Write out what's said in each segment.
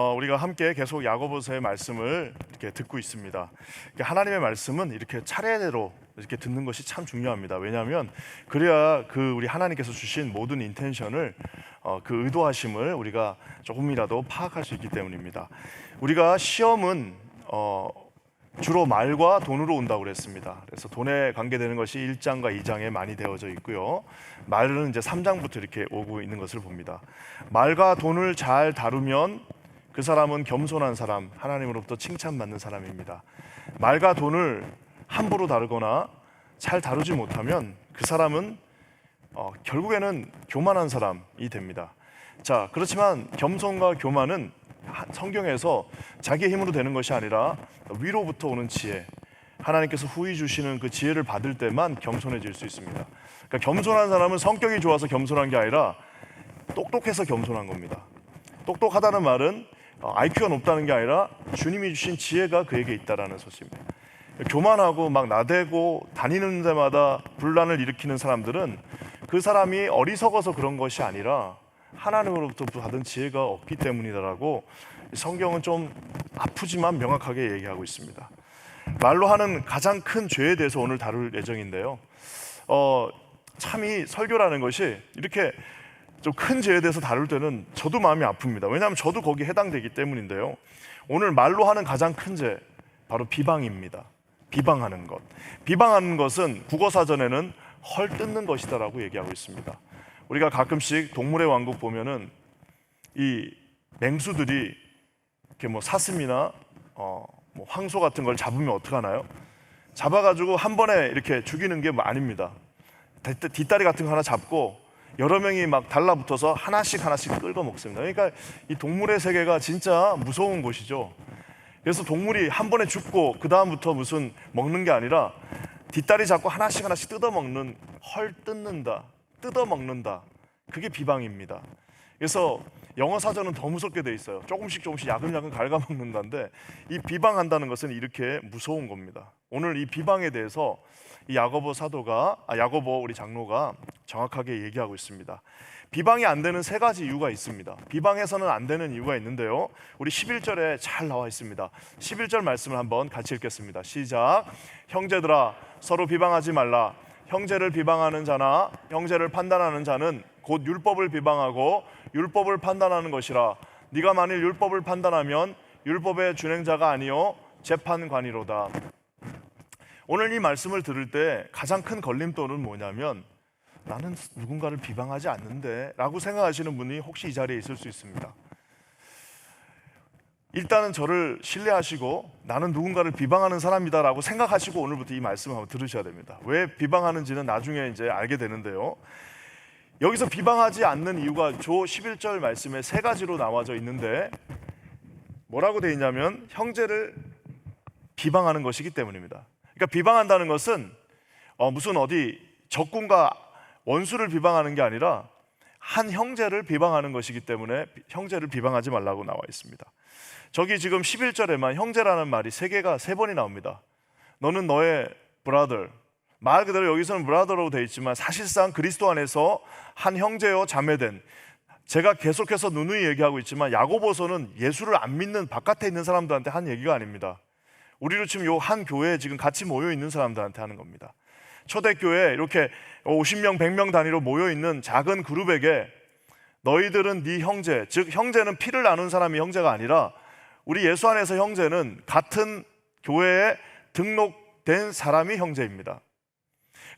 어, 우리가 함께 계속 야고보서의 말씀을 이렇게 듣고 있습니다. 하나님의 말씀은 이렇게 차례대로 이렇게 듣는 것이 참 중요합니다. 왜냐하면 그래야 그 우리 하나님께서 주신 모든 인텐션을 어, 그 의도하심을 우리가 조금이라도 파악할 수 있기 때문입니다. 우리가 시험은 어, 주로 말과 돈으로 온다고 그랬습니다. 그래서 돈에 관계되는 것이 1장과 2장에 많이 되어져 있고요. 말은 이제 3장부터 이렇게 오고 있는 것을 봅니다. 말과 돈을 잘 다루면 그 사람은 겸손한 사람, 하나님으로부터 칭찬받는 사람입니다. 말과 돈을 함부로 다루거나 잘 다루지 못하면 그 사람은 어, 결국에는 교만한 사람이 됩니다. 자, 그렇지만 겸손과 교만은 하- 성경에서 자기의 힘으로 되는 것이 아니라 위로부터 오는 지혜, 하나님께서 후히 주시는 그 지혜를 받을 때만 겸손해질 수 있습니다. 그러니까 겸손한 사람은 성격이 좋아서 겸손한 게 아니라 똑똑해서 겸손한 겁니다. 똑똑하다는 말은 어, IQ가 높다는 게 아니라 주님이 주신 지혜가 그에게 있다라는 소식입니다. 교만하고 막 나대고 다니는 데마다 분란을 일으키는 사람들은 그 사람이 어리석어서 그런 것이 아니라 하나님으로부터 받은 지혜가 없기 때문이다라고 성경은 좀 아프지만 명확하게 얘기하고 있습니다. 말로 하는 가장 큰 죄에 대해서 오늘 다룰 예정인데요. 어, 참 이 설교라는 것이 이렇게 좀 큰 죄에 대해서 다룰 때는 저도 마음이 아픕니다. 왜냐하면 저도 거기에 해당되기 때문인데요. 오늘 말로 하는 가장 큰 죄, 바로 비방입니다. 비방하는 것. 비방하는 것은 국어 사전에는 헐 뜯는 것이다라고 얘기하고 있습니다. 우리가 가끔씩 동물의 왕국 보면은 이 맹수들이 이렇게 뭐 사슴이나 어, 뭐 황소 같은 걸 잡으면 어떻게 하나요? 잡아가지고 한 번에 이렇게 죽이는 게 뭐 아닙니다. 뒷- 뒷다리 같은 거 하나 잡고 여러 명이 막 달라붙어서 하나씩 하나씩 끌고 먹습니다. 그러니까 이 동물의 세계가 진짜 무서운 곳이죠. 그래서 동물이 한 번에 죽고 그 다음부터 무슨 먹는 게 아니라 뒷다리 잡고 하나씩 하나씩 뜯어 먹는 헐 뜯는다, 뜯어 먹는다. 그게 비방입니다. 그래서 영어 사전은 더 무섭게 돼 있어요. 조금씩 조금씩 야금야금 갉아먹는다는데 이 비방한다는 것은 이렇게 무서운 겁니다. 오늘 이 비방에 대해서 이 야고보 사도가 아, 야고보 우리 장로가 정확하게 얘기하고 있습니다. 비방이 안 되는 세 가지 이유가 있습니다. 비방해서는 안 되는 이유가 있는데요. 우리 11절에 잘 나와 있습니다. 11절 말씀을 한번 같이 읽겠습니다. 시작. 형제들아 서로 비방하지 말라. 형제를 비방하는 자나 형제를 판단하는 자는 곧 율법을 비방하고 율법을 판단하는 것이라. 네가 만일 율법을 판단하면 율법의 준행자가 아니요 재판관이로다. 오늘 이 말씀을 들을 때 가장 큰 걸림돌은 뭐냐면 나는 누군가를 비방하지 않는데 라고 생각하시는 분이 혹시 이 자리에 있을 수 있습니다. 일단은 저를 신뢰하시고 나는 누군가를 비방하는 사람이다라고 생각하시고 오늘부터 이 말씀을 한번 들으셔야 됩니다. 왜 비방하는지는 나중에 이제 알게 되는데요. 여기서 비방하지 않는 이유가 조 11절 말씀에 세 가지로 나와져 있는데 뭐라고 되어 있냐면 형제를 비방하는 것이기 때문입니다. 그러니까 비방한다는 것은 어, 무슨 어디 적군과 원수를 비방하는 게 아니라 한 형제를 비방하는 것이기 때문에 비- 형제를 비방하지 말라고 나와 있습니다. 저기 지금 11절에만 형제라는 말이 세 개가 세 번이 나옵니다. 너는 너의 브라더 말 그대로 여기서는 브라더로 되어 있지만 사실상 그리스도 안에서 한 형제요 자매된 제가 계속해서 누누이 얘기하고 있지만 야고보서는 예수를 안 믿는 바깥에 있는 사람들한테 한 얘기가 아닙니다. 우리로 지금 요 한 교회에 지금 같이 모여 있는 사람들한테 하는 겁니다. 초대교회 이렇게 50명, 100명 단위로 모여 있는 작은 그룹에게 너희들은 네 형제, 즉 형제는 피를 나눈 사람이 형제가 아니라 우리 예수 안에서 형제는 같은 교회에 등록된 사람이 형제입니다.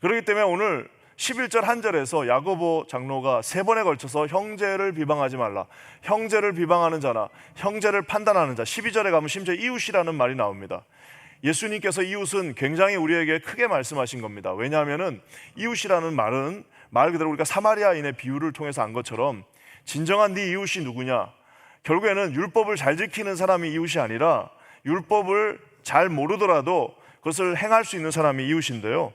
그렇기 때문에 오늘 11절 한 절에서 야고보 장로가 세 번에 걸쳐서 형제를 비방하지 말라. 형제를 비방하는 자나 형제를 판단하는 자. 12절에 가면 심지어 이웃이라는 말이 나옵니다. 예수님께서 이웃은 굉장히 우리에게 크게 말씀하신 겁니다. 왜냐하면은 이웃이라는 말은 말 그대로 우리가 사마리아인의 비유를 통해서 안 것처럼 진정한 네 이웃이 누구냐? 결국에는 율법을 잘 지키는 사람이 이웃이 아니라 율법을 잘 모르더라도 그것을 행할 수 있는 사람이 이웃인데요.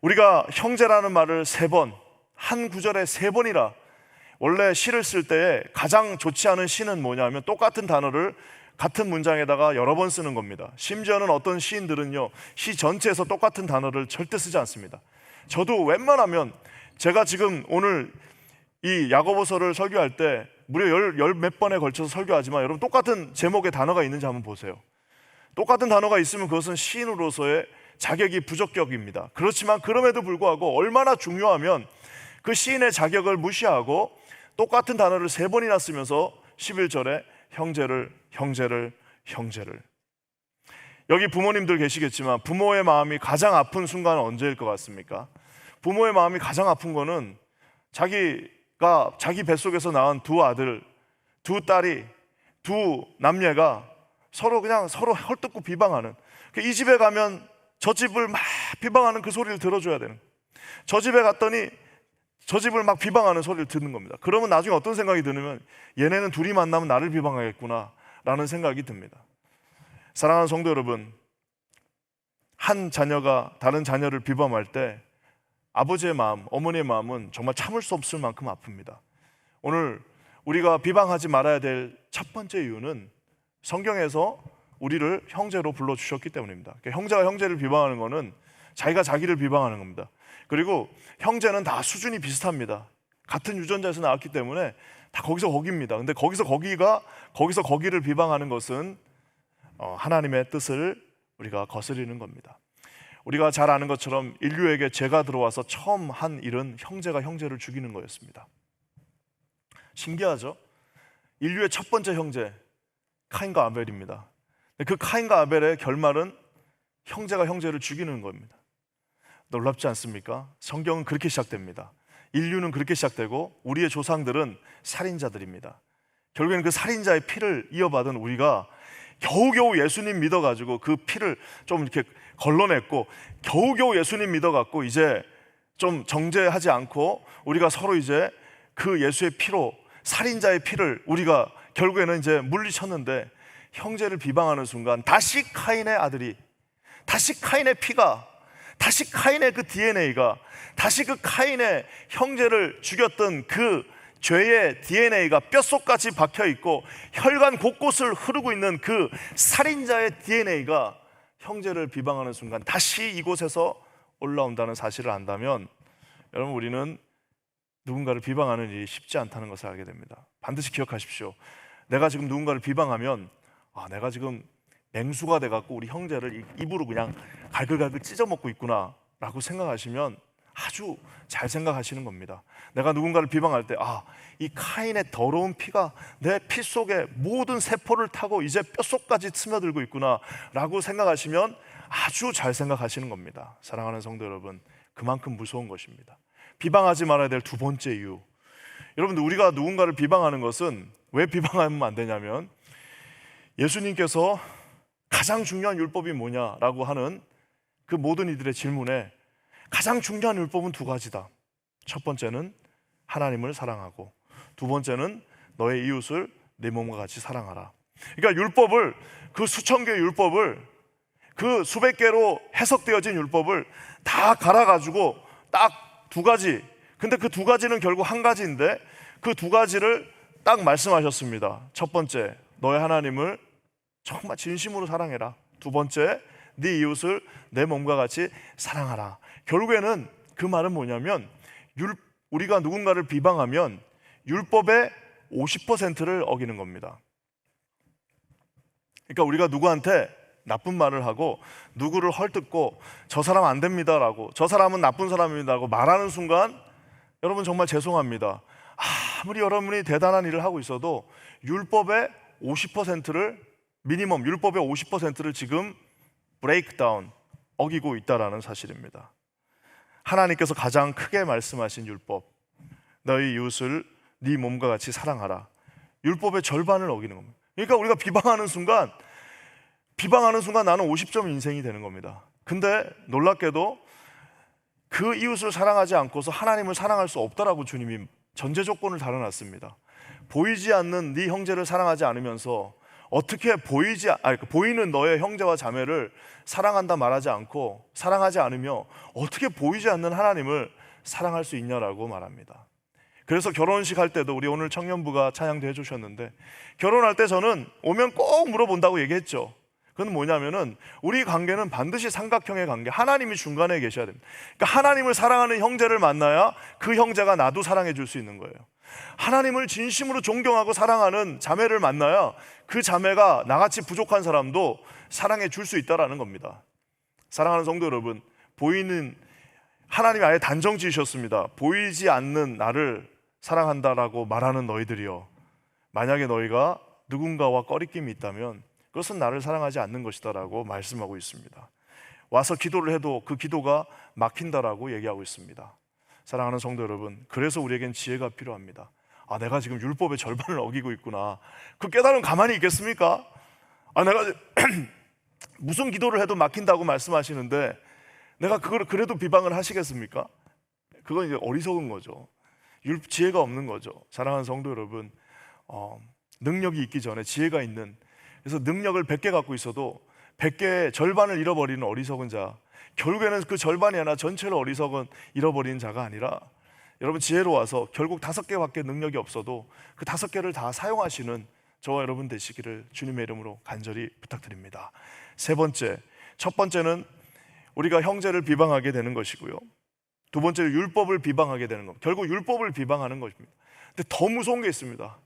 우리가 형제라는 말을 세 번, 한 구절에 세 번이라 원래 시를 쓸때 가장 좋지 않은 시는 뭐냐면 똑같은 단어를 같은 문장에다가 여러 번 쓰는 겁니다. 심지어는 어떤 시인들은요, 시 전체에서 똑같은 단어를 절대 쓰지 않습니다. 저도 웬만하면 제가 지금 오늘 이 야고보서를 설교할 때 무려 열, 열 몇 번에 걸쳐서 설교하지만 여러분 똑같은 제목의 단어가 있는지 한번 보세요. 똑같은 단어가 있으면 그것은 시인으로서의 자격이 부적격입니다. 그렇지만 그럼에도 불구하고 얼마나 중요하면 그 시인의 자격을 무시하고 똑같은 단어를 세 번이나 쓰면서 11절에 형제를 형제를 형제를 여기 부모님들 계시겠지만 부모의 마음이 가장 아픈 순간은 언제일 것 같습니까? 부모의 마음이 가장 아픈 거는 자기가 자기 뱃속에서 낳은 두 아들, 두 딸이 두 남녀가 서로 그냥 서로 헐뜯고 비방하는 그이 집에 가면 저 집을 막 비방하는 그 소리를 들어줘야 되는 저 집에 갔더니 저 집을 막 비방하는 소리를 듣는 겁니다. 그러면 나중에 어떤 생각이 드냐면 얘네는 둘이 만나면 나를 비방하겠구나 라는 생각이 듭니다. 사랑하는 성도 여러분, 한 자녀가 다른 자녀를 비방할 때 아버지의 마음, 어머니의 마음은 정말 참을 수 없을 만큼 아픕니다. 오늘 우리가 비방하지 말아야 될 첫 번째 이유는 성경에서 우리를 형제로 불러주셨기 때문입니다. 그러니까 형제가 형제를 비방하는 것은 자기가 자기를 비방하는 겁니다. 그리고 형제는 다 수준이 비슷합니다. 같은 유전자에서 나왔기 때문에 다 거기서 거기입니다. 근데 거기서 거기가 거기서 거기를 비방하는 것은 어, 하나님의 뜻을 우리가 거스리는 겁니다. 우리가 잘 아는 것처럼 인류에게 죄가 들어와서 처음 한 일은 형제가 형제를 죽이는 거였습니다. 신기하죠? 인류의 첫 번째 형제 카인과 아벨입니다. 그 카인과 아벨의 결말은 형제가 형제를 죽이는 겁니다. 놀랍지 않습니까? 성경은 그렇게 시작됩니다. 인류는 그렇게 시작되고 우리의 조상들은 살인자들입니다. 결국에는 그 살인자의 피를 이어받은 우리가 겨우겨우 예수님 믿어가지고 그 피를 좀 이렇게 걸러냈고 겨우겨우 예수님 믿어갖고 이제 좀 정죄하지 않고 우리가 서로 이제 그 예수의 피로 살인자의 피를 우리가 결국에는 이제 물리쳤는데 형제를 비방하는 순간 다시 카인의 아들이 다시 카인의 피가 다시 카인의 그 DNA가 다시 그 카인의 형제를 죽였던 그 죄의 DNA가 뼛속까지 박혀 있고 혈관 곳곳을 흐르고 있는 그 살인자의 DNA가 형제를 비방하는 순간 다시 이곳에서 올라온다는 사실을 안다면 여러분 우리는 누군가를 비방하는 일이 쉽지 않다는 것을 알게 됩니다. 반드시 기억하십시오. 내가 지금 누군가를 비방하면 아, 내가 지금 맹수가 돼갖고 우리 형제를 이- 입으로 그냥 갈글갈글 찢어 먹고 있구나라고 생각하시면 아주 잘 생각하시는 겁니다. 내가 누군가를 비방할 때, 아, 이 카인의 더러운 피가 내 피 속에 모든 세포를 타고 이제 뼛속까지 스며들고 있구나라고 생각하시면 아주 잘 생각하시는 겁니다. 사랑하는 성도 여러분, 그만큼 무서운 것입니다. 비방하지 말아야 될 두 번째 이유. 여러분들, 우리가 누군가를 비방하는 것은 왜 비방하면 안 되냐면 예수님께서 가장 중요한 율법이 뭐냐라고 하는 그 모든 이들의 질문에 가장 중요한 율법은 두 가지다. 첫 번째는 하나님을 사랑하고 두 번째는 너의 이웃을 내 몸과 같이 사랑하라. 그러니까 율법을 그 수천 개의 율법을 그 수백 개로 해석되어진 율법을 다 갈아 가지고 딱 두 가지. 근데 그 두 가지는 결국 한 가지인데 그 두 가지를 딱 말씀하셨습니다. 첫 번째, 너의 하나님을 정말 진심으로 사랑해라. 두 번째, 네 이웃을 내 몸과 같이 사랑하라. 결국에는 그 말은 뭐냐면 율, 우리가 누군가를 비방하면 율법의 50%를 어기는 겁니다. 그러니까 우리가 누구한테 나쁜 말을 하고 누구를 헐뜯고 저 사람 안 됩니다라고 저 사람은 나쁜 사람입니다라고 말하는 순간 여러분 정말 죄송합니다. 아무리 여러분이 대단한 일을 하고 있어도 율법의 50%를 미니멈 율법의 50%를 지금 브레이크다운 어기고 있다라는 사실입니다. 하나님께서 가장 크게 말씀하신 율법 너희 이웃을 네 몸과 같이 사랑하라. 율법의 절반을 어기는 겁니다. 그러니까 우리가 비방하는 순간 비방하는 순간 나는 50점 인생이 되는 겁니다. 근데 놀랍게도 그 이웃을 사랑하지 않고서 하나님을 사랑할 수 없다라고 주님이 전제 조건을 달아놨습니다. 보이지 않는 네 형제를 사랑하지 않으면서 어떻게 보이지 아니 보이는 너의 형제와 자매를 사랑한다 말하지 않고 사랑하지 않으며 어떻게 보이지 않는 하나님을 사랑할 수 있냐라고 말합니다. 그래서 결혼식 할 때도 우리 오늘 청년부가 찬양도 해주셨는데 결혼할 때 저는 오면 꼭 물어본다고 얘기했죠. 그건 뭐냐면은 우리 관계는 반드시 삼각형의 관계. 하나님이 중간에 계셔야 됩니다. 그러니까 하나님을 사랑하는 형제를 만나야 그 형제가 나도 사랑해 줄 수 있는 거예요. 하나님을 진심으로 존경하고 사랑하는 자매를 만나야 그 자매가 나같이 부족한 사람도 사랑해 줄 수 있다라는 겁니다. 사랑하는 성도 여러분, 보이는 하나님이 아예 단정 지으셨습니다. 보이지 않는 나를 사랑한다라고 말하는 너희들이여. 만약에 너희가 누군가와 꺼리낌이 있다면 그것은 나를 사랑하지 않는 것이다라고 말씀하고 있습니다. 와서 기도를 해도 그 기도가 막힌다라고 얘기하고 있습니다. 사랑하는 성도 여러분, 그래서 우리에겐 지혜가 필요합니다. 아, 내가 지금 율법의 절반을 어기고 있구나. 그 깨달음 가만히 있겠습니까? 아, 내가 무슨 기도를 해도 막힌다고 말씀하시는데 내가 그걸 그래도 비방을 하시겠습니까? 그건 이제 어리석은 거죠. 율 지혜가 없는 거죠. 사랑하는 성도 여러분, 어, 능력이 있기 전에 지혜가 있는 그래서 능력을 100개 갖고 있어도 100개의 절반을 잃어버리는 어리석은 자 결국에는 그 절반이 아니라 전체를 어리석은 잃어버린 자가 아니라 여러분 지혜로 와서 결국 다섯 개밖에 능력이 없어도 그 다섯 개를 다 사용하시는 저와 여러분 되시기를 주님의 이름으로 간절히 부탁드립니다. 세 번째, 첫 번째는 우리가 형제를 비방하게 되는 것이고요. 두 번째는 율법을 비방하게 되는 겁니다. 결국 율법을 비방하는 것입니다. 근데 더 무서운 게 있습니다.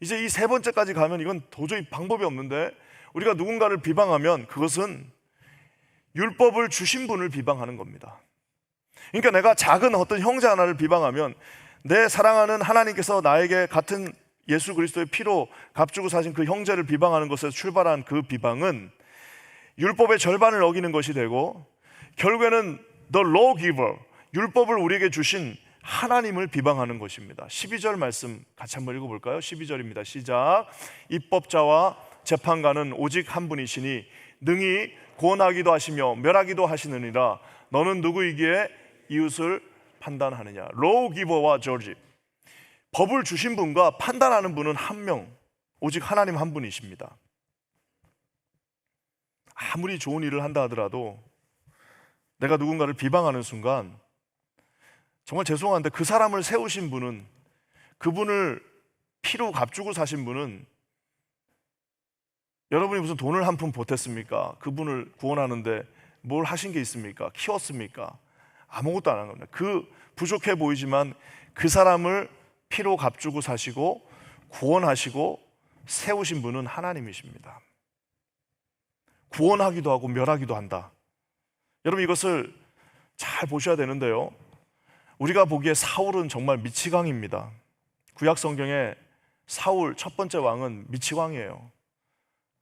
이제 이 세 번째까지 가면 이건 도저히 방법이 없는데 우리가 누군가를 비방하면 그것은 율법을 주신 분을 비방하는 겁니다. 그러니까 내가 작은 어떤 형제 하나를 비방하면 내 사랑하는 하나님께서 나에게 같은 예수 그리스도의 피로 값주고 사신 그 형제를 비방하는 것에서 출발한 그 비방은 율법의 절반을 어기는 것이 되고 결국에는 the lawgiver 율법을 우리에게 주신 하나님을 비방하는 것입니다. 12절 말씀 같이 한번 읽어볼까요? 12절입니다. 시작. 입법자와 재판관은 오직 한 분이시니 능히 구원하기도 하시며 멸하기도 하시느니라. 너는 누구이기에 이웃을 판단하느냐? 로우 기버와 저지. 법을 주신 분과 판단하는 분은 한 명, 오직 하나님 한 분이십니다. 아무리 좋은 일을 한다 하더라도 내가 누군가를 비방하는 순간 정말 죄송한데 그 사람을 세우신 분은 그분을 피로 값주고 사신 분은 여러분이 무슨 돈을 한 푼 보탰습니까? 그분을 구원하는데 뭘 하신 게 있습니까? 키웠습니까? 아무것도 안 한 겁니다. 그 부족해 보이지만 그 사람을 피로 값주고 사시고 구원하시고 세우신 분은 하나님이십니다. 구원하기도 하고 멸하기도 한다. 여러분 이것을 잘 보셔야 되는데요. 우리가 보기에 사울은 정말 미치광입니다. 구약 성경에 사울 첫 번째 왕은 미치광이에요.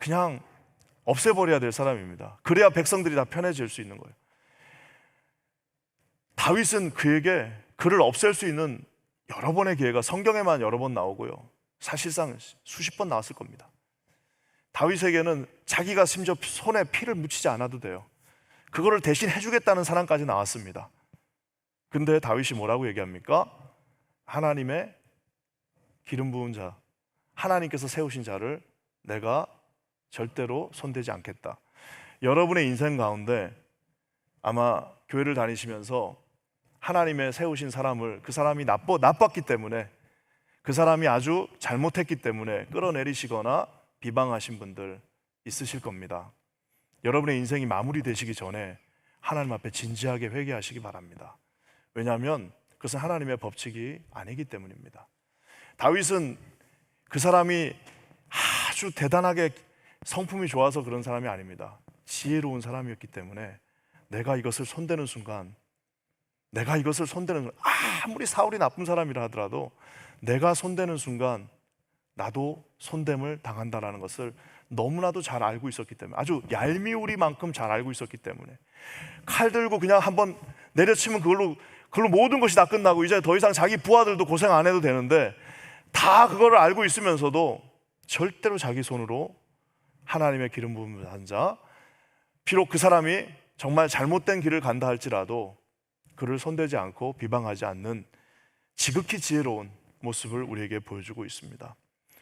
그냥 없애버려야 될 사람입니다. 그래야 백성들이 다 편해질 수 있는 거예요. 다윗은 그에게 그를 없앨 수 있는 여러 번의 기회가 성경에만 여러 번 나오고요. 사실상 수십 번 나왔을 겁니다. 다윗에게는 자기가 심지어 손에 피를 묻히지 않아도 돼요. 그거를 대신 해주겠다는 사람까지 나왔습니다. 근데 다윗이 뭐라고 얘기합니까? 하나님의 기름 부은 자, 하나님께서 세우신 자를 내가 절대로 손대지 않겠다. 여러분의 인생 가운데 아마 교회를 다니시면서 하나님의 세우신 사람을 그 사람이 나빠, 나빴기 때문에 그 사람이 아주 잘못했기 때문에 끌어내리시거나 비방하신 분들 있으실 겁니다. 여러분의 인생이 마무리되시기 전에 하나님 앞에 진지하게 회개하시기 바랍니다. 왜냐하면 그것은 하나님의 법칙이 아니기 때문입니다. 다윗은 그 사람이 아주 대단하게 성품이 좋아서 그런 사람이 아닙니다. 지혜로운 사람이었기 때문에 내가 이것을 손대는 순간 내가 이것을 손대는 아무리 사울이 나쁜 사람이라 하더라도 내가 손대는 순간 나도 손됨을 당한다라는 것을 너무나도 잘 알고 있었기 때문에 아주 얄미우리만큼 잘 알고 있었기 때문에 칼 들고 그냥 한번 내려치면 그걸로 그걸로 모든 것이 다 끝나고 이제 더 이상 자기 부하들도 고생 안 해도 되는데 다 그거를 알고 있으면서도 절대로 자기 손으로 하나님의 기름 부음을 한 자, 비록 그 사람이 정말 잘못된 길을 간다 할지라도 그를 손대지 않고 비방하지 않는 지극히 지혜로운 모습을 우리에게 보여주고 있습니다.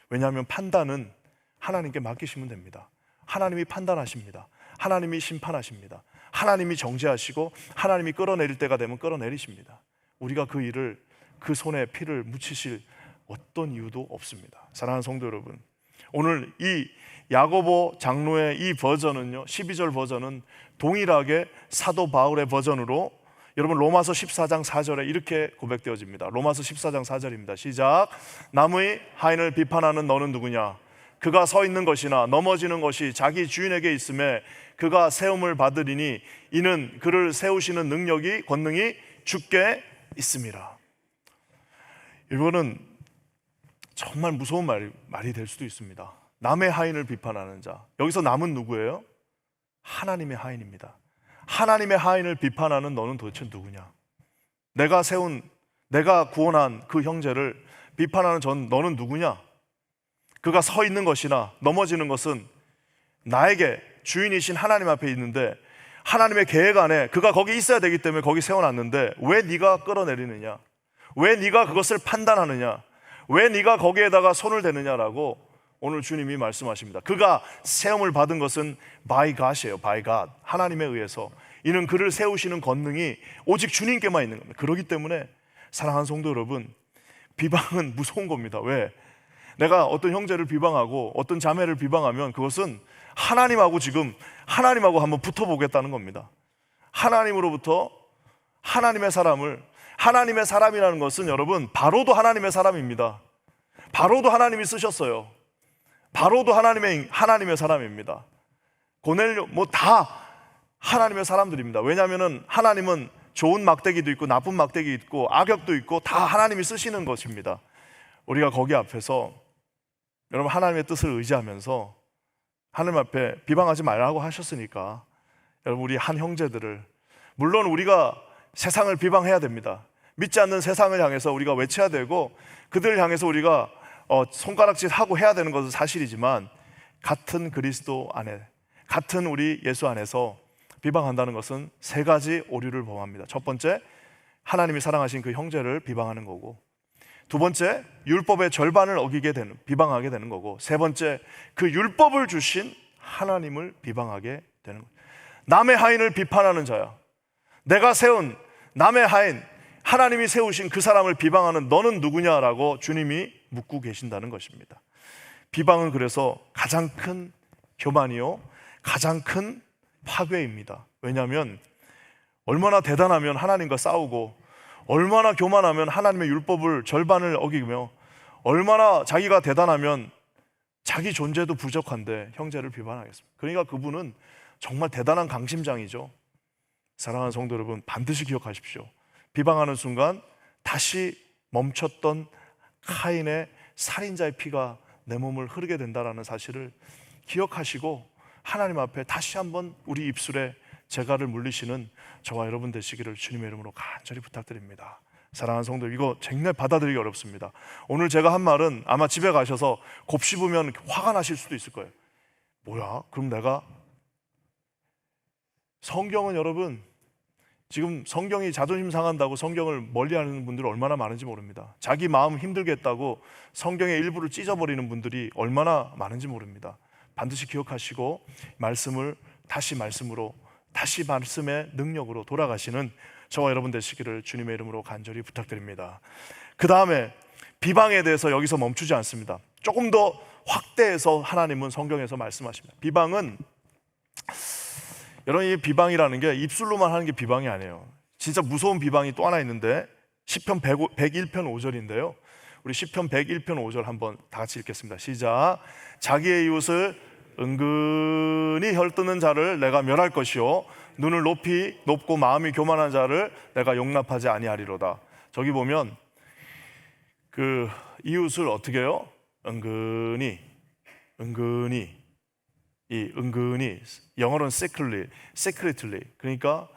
왜냐하면 판단은 하나님께 맡기시면 됩니다. 하나님이 판단하십니다. 하나님이 심판하십니다. 하나님이 정죄하시고 하나님이 끌어내릴 때가 되면 끌어내리십니다. 우리가 그 일을 그 손에 피를 묻히실 어떤 이유도 없습니다. 사랑하는 성도 여러분, 오늘 이 야고보 장로의 이 버전은요. 12절 버전은 동일하게 사도 바울의 버전으로 여러분 로마서 14장 4절에 이렇게 고백되어집니다. 로마서 14장 4절입니다. 시작. 남의 하인을 비판하는 너는 누구냐? 그가 서 있는 것이나 넘어지는 것이 자기 주인에게 있음에 그가 세움을 받으리니 이는 그를 세우시는 능력이 권능이 주께 있습니다. 이거는 정말 무서운 말, 말이 될 수도 있습니다. 남의 하인을 비판하는 자. 여기서 남은 누구예요? 하나님의 하인입니다. 하나님의 하인을 비판하는 너는 도대체 누구냐? 내가 세운, 내가 구원한 그 형제를 비판하는 전 너는 누구냐? 그가 서 있는 것이나 넘어지는 것은 나에게 주인이신 하나님 앞에 있는데 하나님의 계획 안에 그가 거기 있어야 되기 때문에 거기 세워놨는데 왜 네가 끌어내리느냐? 왜 네가 그것을 판단하느냐? 왜 네가 거기에다가 손을 대느냐라고 오늘 주님이 말씀하십니다. 그가 세움을 받은 것은 by God이에요. by God. 하나님에 의해서 이는 그를 세우시는 권능이 오직 주님께만 있는 겁니다. 그렇기 때문에 사랑하는 성도 여러분, 비방은 무서운 겁니다. 왜? 내가 어떤 형제를 비방하고 어떤 자매를 비방하면 그것은 하나님하고 지금 하나님하고 한번 붙어보겠다는 겁니다. 하나님으로부터 하나님의 사람을 하나님의 사람이라는 것은 여러분 바로도 하나님의 사람입니다. 바로도 하나님이 쓰셨어요. 바로도 하나님의 하나님의 사람입니다. 고넬료 뭐 다 하나님의 사람들입니다. 왜냐하면은 하나님은 좋은 막대기도 있고 나쁜 막대기 있고 악역도 있고 다 하나님이 쓰시는 것입니다. 우리가 거기 앞에서 여러분 하나님의 뜻을 의지하면서 하나님 앞에 비방하지 말라고 하셨으니까 여러분 우리 한 형제들을 물론 우리가 세상을 비방해야 됩니다. 믿지 않는 세상을 향해서 우리가 외쳐야 되고 그들을 향해서 우리가 어, 손가락질 하고 해야 되는 것은 사실이지만 같은 그리스도 안에 같은 우리 예수 안에서 비방한다는 것은 세 가지 오류를 범합니다. 첫 번째 하나님이 사랑하신 그 형제를 비방하는 거고 두 번째 율법의 절반을 어기게 되는 비방하게 되는 거고 세 번째 그 율법을 주신 하나님을 비방하게 되는 거예요. 남의 하인을 비판하는 자야. 내가 세운 남의 하인 하나님이 세우신 그 사람을 비방하는 너는 누구냐라고 주님이 묻고 계신다는 것입니다. 비방은 그래서 가장 큰 교만이요 가장 큰 파괴입니다. 왜냐하면 얼마나 대단하면 하나님과 싸우고 얼마나 교만하면 하나님의 율법을 절반을 어기며 얼마나 자기가 대단하면 자기 존재도 부족한데 형제를 비판하겠습니다. 그러니까 그분은 정말 대단한 강심장이죠. 사랑하는 성도 여러분, 반드시 기억하십시오. 비방하는 순간 다시 멈췄던 카인의 살인자의 피가 내 몸을 흐르게 된다라는 사실을 기억하시고 하나님 앞에 다시 한번 우리 입술에 재갈을 물리시는 저와 여러분 되시기를 주님의 이름으로 간절히 부탁드립니다. 사랑하는 성도 이거 정말 받아들이기 어렵습니다. 오늘 제가 한 말은 아마 집에 가셔서 곱씹으면 화가 나실 수도 있을 거예요. 뭐야? 그럼 내가 성경은 여러분 지금 성경이 자존심 상한다고 성경을 멀리하는 분들이 얼마나 많은지 모릅니다. 자기 마음 힘들겠다고 성경의 일부를 찢어버리는 분들이 얼마나 많은지 모릅니다. 반드시 기억하시고 말씀을 다시 말씀으로 다시 말씀의 능력으로 돌아가시는 저와 여러분 되시기를 주님의 이름으로 간절히 부탁드립니다. 그 다음에 비방에 대해서 여기서 멈추지 않습니다. 조금 더 확대해서 하나님은 성경에서 말씀하십니다. 비방은 여러분 이 비방이라는 게 입술로만 하는 게 비방이 아니에요. 진짜 무서운 비방이 또 하나 있는데 시편 101편 5절인데요. 우리 시편 101편 5절 한번 다 같이 읽겠습니다. 시작. 자기의 이웃을 은근히 혈뜨는 자를 내가 멸할 것이요 눈을 높이 높고 마음이 교만한 자를 내가 용납하지 아니하리로다. 저기 보면 그 이웃을 어떻게 해요? 은근히 은근히 이 은근히 영어로는 secretly, secretly 그러니까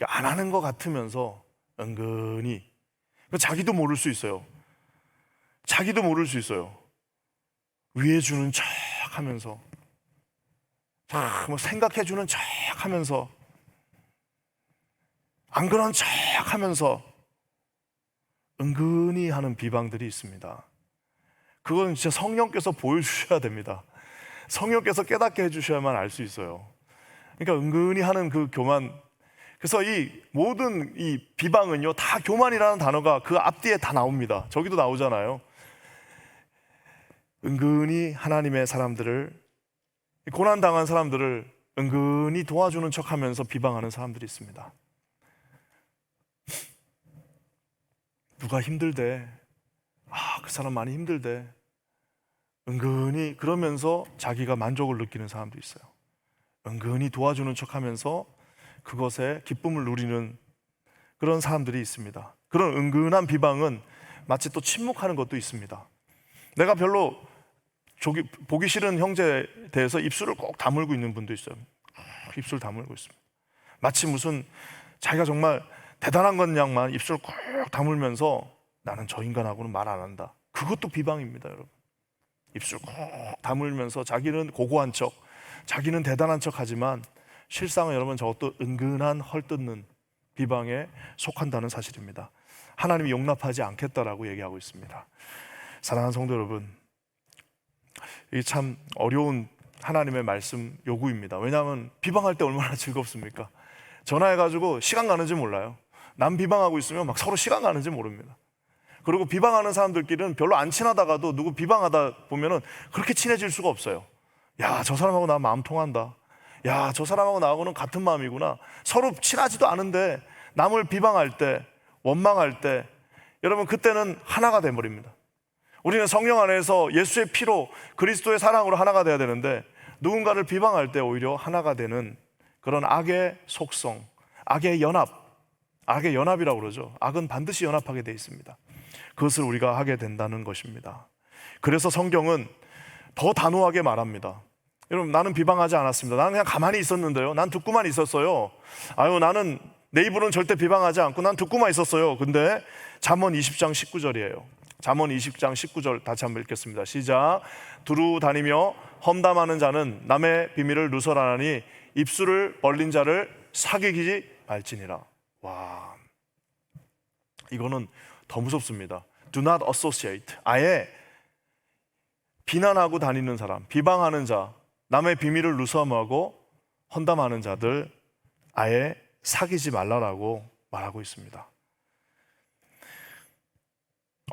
안 하는 것 같으면서 은근히 자기도 모를 수 있어요. 자기도 모를 수 있어요. 위해 주는 척 하면서 뭐 생각해 주는 척 하면서 안 그런 척 하면서 은근히 하는 비방들이 있습니다. 그건 진짜 성령께서 보여주셔야 됩니다. 성령께서 깨닫게 해주셔야만 알 수 있어요. 그러니까 은근히 하는 그 교만. 그래서 이 모든 이 비방은요, 다 교만이라는 단어가 그 앞뒤에 다 나옵니다. 저기도 나오잖아요. 은근히 하나님의 사람들을 고난 당한 사람들을 은근히 도와주는 척 하면서 비방하는 사람들이 있습니다. 누가 힘들대. 아, 그 사람 많이 힘들대. 은근히 그러면서 자기가 만족을 느끼는 사람도 있어요. 은근히 도와주는 척 하면서 그것에 기쁨을 누리는 그런 사람들이 있습니다. 그런 은근한 비방은 마치 또 침묵하는 것도 있습니다. 내가 별로 조기, 보기 싫은 형제에 대해서 입술을 꼭 다물고 있는 분도 있어요. 입술 다물고 있습니다. 마치 무슨 자기가 정말 대단한 건 양만 입술 꼭 다물면서 나는 저 인간하고는 말 안 한다. 그것도 비방입니다, 여러분. 입술 꼭 다물면서 자기는 고고한 척, 자기는 대단한 척 하지만 실상은 여러분 저것도 은근한 헐뜯는 비방에 속한다는 사실입니다. 하나님이 용납하지 않겠다라고 얘기하고 있습니다. 사랑하는 성도 여러분, 이게 참 어려운 하나님의 말씀 요구입니다. 왜냐하면 비방할 때 얼마나 즐겁습니까? 전화해가지고 시간 가는지 몰라요. 남 비방하고 있으면 막 서로 시간 가는지 모릅니다. 그리고 비방하는 사람들끼리는 별로 안 친하다가도 누구 비방하다 보면은 그렇게 친해질 수가 없어요. 야, 저 사람하고 나 마음 통한다. 야, 저 사람하고 나하고는 같은 마음이구나. 서로 친하지도 않은데 남을 비방할 때, 원망할 때, 여러분 그때는 하나가 돼버립니다. 우리는 성령 안에서 예수의 피로 그리스도의 사랑으로 하나가 돼야 되는데 누군가를 비방할 때 오히려 하나가 되는 그런 악의 속성, 악의 연합, 악의 연합이라고 그러죠. 악은 반드시 연합하게 돼 있습니다. 그것을 우리가 하게 된다는 것입니다. 그래서 성경은 더 단호하게 말합니다. 여러분, 나는 비방하지 않았습니다. 나는 그냥 가만히 있었는데요. 난 듣고만 있었어요. 아유, 나는 내 입으로는 절대 비방하지 않고 난 듣고만 있었어요. 근데 잠언 20장 19절이에요. 잠언 20장 19절 다시 한번 읽겠습니다. 시작. 두루 다니며 험담하는 자는 남의 비밀을 누설하나니 입술을 벌린 자를 사귀지 말지니라. 와. 이거는 더 무섭습니다. Do not associate. 아예 비난하고 다니는 사람, 비방하는 자, 남의 비밀을 누설하고 헌담하는 자들 아예 사귀지 말라라고 말하고 있습니다.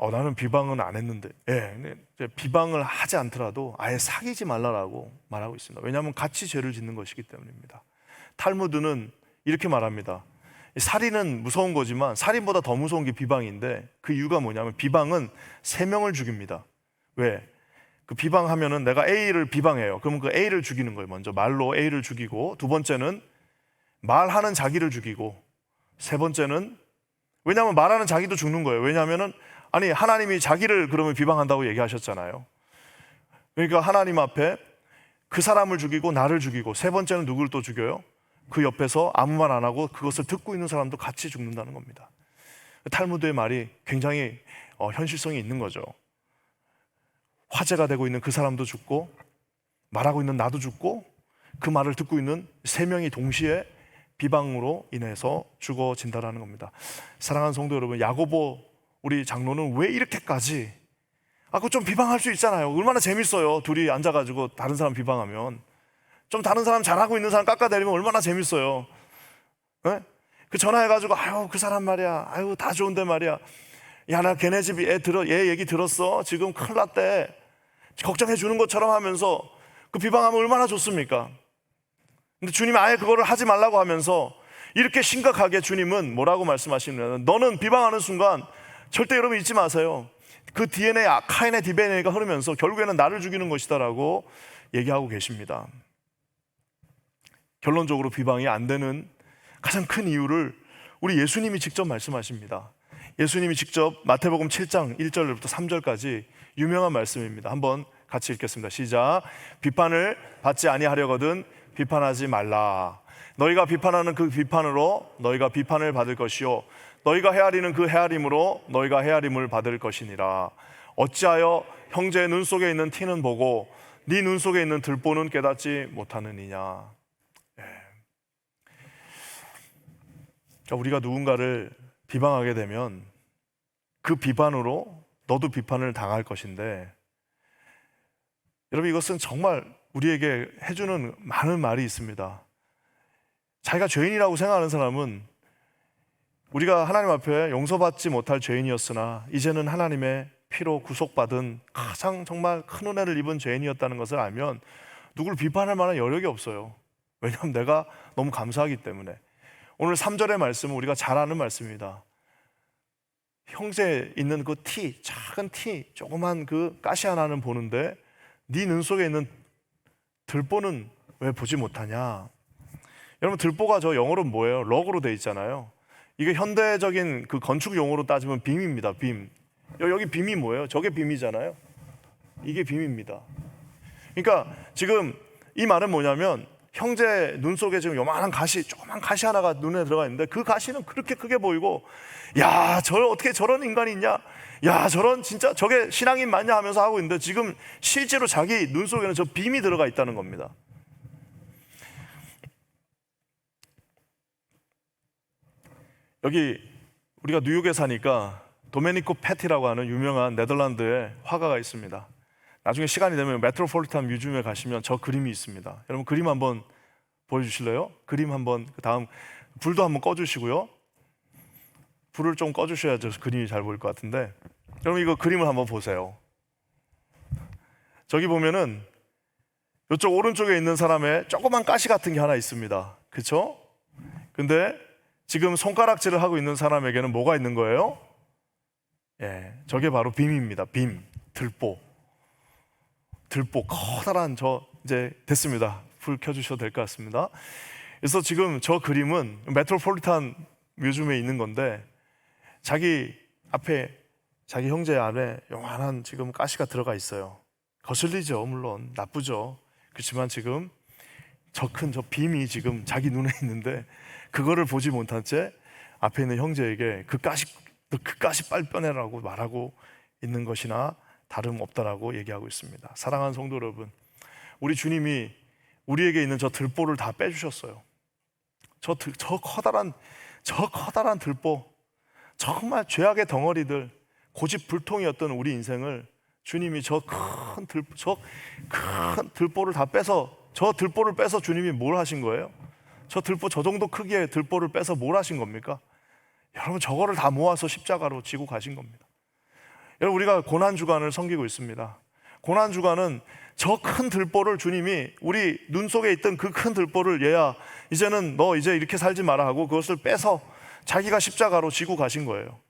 어, 나는 비방은 안 했는데, 예, 비방을 하지 않더라도 아예 사귀지 말라라고 말하고 있습니다. 왜냐하면 같이 죄를 짓는 것이기 때문입니다. 탈무드는 이렇게 말합니다. 살인은 무서운 거지만 살인보다 더 무서운 게 비방인데 그 이유가 뭐냐면 비방은 세 명을 죽입니다. 왜? 그 비방하면은 내가 A를 비방해요. 그러면 그 A를 죽이는 거예요. 먼저 말로 A를 죽이고 두 번째는 말하는 자기를 죽이고 세 번째는 왜냐하면 말하는 자기도 죽는 거예요. 왜냐하면은 아니 하나님이 자기를 그러면 비방한다고 얘기하셨잖아요. 그러니까 하나님 앞에 그 사람을 죽이고 나를 죽이고 세 번째는 누구를 또 죽여요? 그 옆에서 아무 말 안 하고 그것을 듣고 있는 사람도 같이 죽는다는 겁니다. 탈무드의 말이 굉장히 어, 현실성이 있는 거죠. 화제가 되고 있는 그 사람도 죽고 말하고 있는 나도 죽고 그 말을 듣고 있는 세 명이 동시에 비방으로 인해서 죽어진다라는 겁니다. 사랑하는 성도 여러분, 야고보 우리 장로는 왜 이렇게까지 아, 그좀 비방할 수 있잖아요. 얼마나 재밌어요. 둘이 앉아가지고 다른 사람 비방하면. 좀 다른 사람 잘하고 있는 사람 깎아내리면 얼마나 재밌어요. 네? 그 전화해가지고, 아유, 그 사람 말이야. 아유, 다 좋은데 말이야. 야, 나 걔네 집 애 들어, 얘 얘기 들었어. 지금 큰일 났대. 걱정해 주는 것처럼 하면서 그 비방하면 얼마나 좋습니까? 근데 주님이 아예 그거를 하지 말라고 하면서 이렇게 심각하게 주님은 뭐라고 말씀하시냐면 너는 비방하는 순간 절대 여러분 잊지 마세요. 그 DNA, 카인의 DNA가 흐르면서 결국에는 나를 죽이는 것이다라고 얘기하고 계십니다. 결론적으로 비방이 안 되는 가장 큰 이유를 우리 예수님이 직접 말씀하십니다. 예수님이 직접 마태복음 7장 1절부터 3절까지 유명한 말씀입니다. 한번 같이 읽겠습니다. 시작. 비판을 받지 아니하려거든 비판하지 말라. 너희가 비판하는 그 비판으로 너희가 비판을 받을 것이요 너희가 헤아리는 그 헤아림으로 너희가 헤아림을 받을 것이니라. 어찌하여 형제의 눈 속에 있는 티는 보고 네 눈 속에 있는 들보는 깨닫지 못하느니냐. 예. 그러니까 우리가 누군가를 비방하게 되면 그 비판으로 너도 비판을 당할 것인데 여러분 이것은 정말 우리에게 해주는 많은 말이 있습니다. 자기가 죄인이라고 생각하는 사람은 우리가 하나님 앞에 용서받지 못할 죄인이었으나 이제는 하나님의 피로 구속받은 가장 정말 큰 은혜를 입은 죄인이었다는 것을 알면 누구를 비판할 만한 여력이 없어요. 왜냐하면 내가 너무 감사하기 때문에. 오늘 3절의 말씀은 우리가 잘 아는 말씀입니다. 형제 있는 그 티, 작은 티, 조그만 그 가시 하나는 보는데 네 눈 속에 있는 들보는 왜 보지 못하냐? 여러분 들보가 저 영어로 뭐예요? 럭으로 돼 있잖아요. 이게 현대적인 그 건축 용어로 따지면 빔입니다. 빔. 여- 여기 빔이 뭐예요? 저게 빔이잖아요. 이게 빔입니다. 그러니까 지금 이 말은 뭐냐면 형제 눈 속에 지금 요만한 가시, 조그만 가시 하나가 눈에 들어가 있는데 그 가시는 그렇게 크게 보이고 야, 저 어떻게 저런 인간이 있냐? 야, 저런 진짜 저게 신앙인 맞냐 하면서 하고 있는데 지금 실제로 자기 눈 속에는 저 빔이 들어가 있다는 겁니다. 여기 우리가 뉴욕에 사니까 도메니코 패티라고 하는 유명한 네덜란드의 화가가 있습니다. 나중에 시간이 되면 메트로폴리탄 뮤지엄에 가시면 저 그림이 있습니다. 여러분 그림 한번 보여주실래요? 그림 한번 그 다음 불도 한번 꺼주시고요. 불을 좀 꺼주셔야 저 그림이 잘 보일 것 같은데 여러분 이거 그림을 한번 보세요. 저기 보면은 이쪽 오른쪽에 있는 사람의 조그만 가시 같은 게 하나 있습니다. 그렇죠? 근데 지금 손가락질을 하고 있는 사람에게는 뭐가 있는 거예요? 예, 저게 바로 빔입니다. 빔, 들보. 들보 커다란 저 이제 됐습니다. 불 켜주셔도 될 것 같습니다. 그래서 지금 저 그림은 메트로폴리탄 뮤지엄에 있는 건데 자기 앞에 자기 형제 안에 요만한 지금 가시가 들어가 있어요. 거슬리죠, 물론 나쁘죠. 그렇지만 지금 저 큰 저 빔이 지금 자기 눈에 있는데 그거를 보지 못한 채 앞에 있는 형제에게 그 가시 그 가시 빨리 빼내라고 말하고 있는 것이나 다름없다라고 얘기하고 있습니다. 사랑하는 성도 여러분, 우리 주님이 우리에게 있는 저 들보를 다 빼주셨어요. 저, 들- 저 커다란 저 커다란 들보, 정말 죄악의 덩어리들, 고집불통이었던 우리 인생을 주님이 저 큰 들, 저큰 들보를 다 빼서 저 들보를 빼서 주님이 뭘 하신 거예요? 저 들보 저 정도 크기의 들보를 빼서 뭘 하신 겁니까? 여러분 저거를 다 모아서 십자가로 지고 가신 겁니다. 여러분 우리가 고난 주간을 섬기고 있습니다. 고난 주간은 저 큰 들보를 주님이 우리 눈 속에 있던 그 큰 들보를 얘야 이제는 너 이제 이렇게 살지 마라 하고 그것을 빼서 자기가 십자가로 지고 가신 거예요.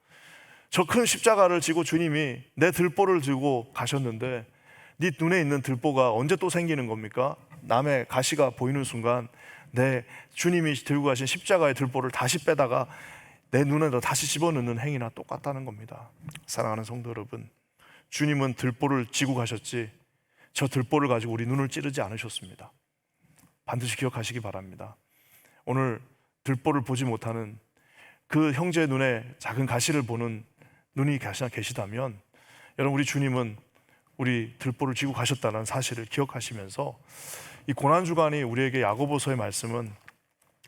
저 큰 십자가를 지고 주님이 내 들보를 지고 가셨는데 네 눈에 있는 들보가 언제 또 생기는 겁니까? 남의 가시가 보이는 순간 내 주님이 들고 가신 십자가의 들보를 다시 빼다가 내 눈에다 다시 집어넣는 행위나 똑같다는 겁니다. 사랑하는 성도 여러분, 주님은 들보를 지고 가셨지 저 들보를 가지고 우리 눈을 찌르지 않으셨습니다. 반드시 기억하시기 바랍니다. 오늘 들보를 보지 못하는 그 형제의 눈에 작은 가시를 보는 눈이 계시다면 여러분 우리 주님은 우리 들보를 지고 가셨다는 사실을 기억하시면서 이 고난 주간이 우리에게 야고보서의 말씀은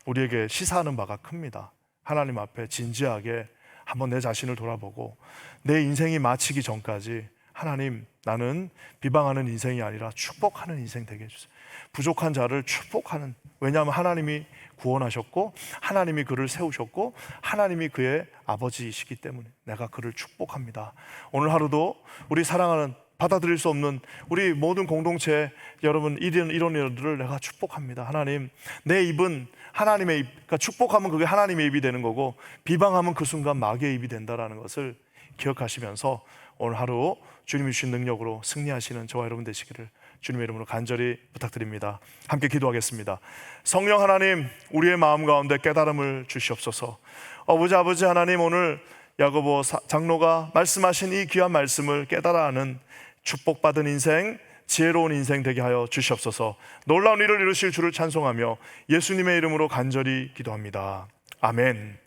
우리에게 시사하는 바가 큽니다. 하나님 앞에 진지하게 한번 내 자신을 돌아보고 내 인생이 마치기 전까지 하나님 나는 비방하는 인생이 아니라 축복하는 인생 되게 해주세요. 부족한 자를 축복하는 왜냐하면 하나님이 구원하셨고 하나님이 그를 세우셨고 하나님이 그의 아버지이시기 때문에 내가 그를 축복합니다. 오늘 하루도 우리 사랑하는 받아들일 수 없는 우리 모든 공동체 여러분 이런 이런 일들을 내가 축복합니다. 하나님 내 입은 하나님의 입, 그러니까 축복하면 그게 하나님의 입이 되는 거고 비방하면 그 순간 마귀의 입이 된다라는 것을 기억하시면서 오늘 하루 주님이 주신 능력으로 승리하시는 저와 여러분 되시기를 주님의 이름으로 간절히 부탁드립니다. 함께 기도하겠습니다. 성령 하나님, 우리의 마음 가운데 깨달음을 주시옵소서. 아버지 아버지 하나님 오늘 야고보 사- 장로가 말씀하신 이 귀한 말씀을 깨달아 하는 축복받은 인생, 지혜로운 인생 되게 하여 주시옵소서. 놀라운 일을 이루실 주를 찬송하며 예수님의 이름으로 간절히 기도합니다. 아멘.